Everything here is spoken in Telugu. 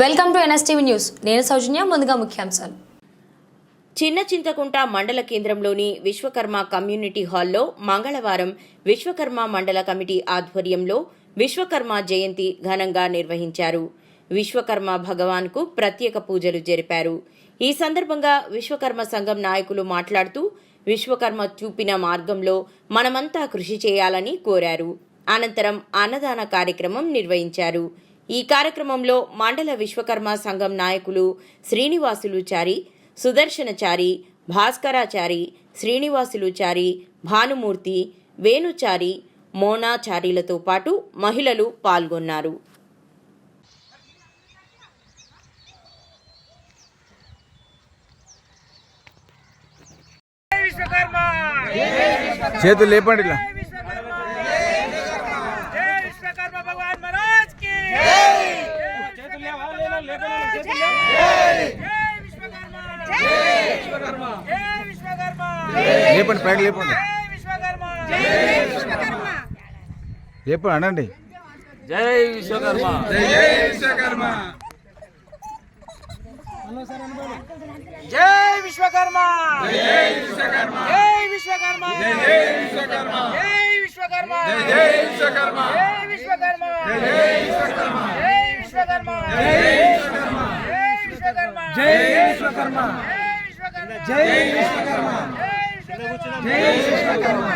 Welcome to NSTV news. నేను సౌజన్య ముందుగా ముఖ్యాంశాలు. చిన్న చింతకుంట మండల కేంద్రంలోని విశ్వకర్మ కమ్యూనిటీ హాల్లో మంగళవారం విశ్వకర్మ మండల కమిటీ ఆధ్వర్యంలో విశ్వకర్మ జయంతి ఘనంగా నిర్వహించారు. విశ్వకర్మ భగవాన్కు ప్రత్యేక పూజలు జరిపారు. ఈ సందర్భంగా విశ్వకర్మ సంఘం నాయకులు మాట్లాడుతూ విశ్వకర్మ చూపిన మార్గంలో మనమంతా కృషి చేయాలని కోరారు. అనంతరం అన్నదాన కార్యక్రమం నిర్వహించారు. ఈ కార్యక్రమంలో మండల విశ్వకర్మ సంఘం నాయకులు శ్రీనివాసులుచారి సుదర్శనచారి భాస్కరాచారి శ్రీనివాసులుచారి భానుమూర్తి వేణుచారి మోనాచారిలతో పాటు మహిళలు పాల్గొన్నారు. చేతులు లేపండి ఇలా జై విశ్వకర్మ భగవాన్ మహారాజ్కి చేతులు లేవాలి చేతులు జై విశ్వకర్మ జై విశ్వకర్మ జై విశ్వకర్మ లేపండి పైకి లేపండి జై విశ్వకర్మ జై విశ్వకర్మ లేపండి. అనండి జై విశ్వకర్మ. జై విశ్వకర్మ జై విశ్వకర్మ జై విశ్వకర్మ జై విశ్వకర్మ జై విశ్వకర్మ జై విశ్వకర్మ జై విశ్వకర్మ జై విశ్వకర్మ. జై విశ్వకర్మ. జై విశ్వకర్మ. జై విశ్వకర్మ. జై విశ్వకర్మ. జై విశ్వకర్మ. జై విశ్వకర్మ. జై విశ్వకర్మ.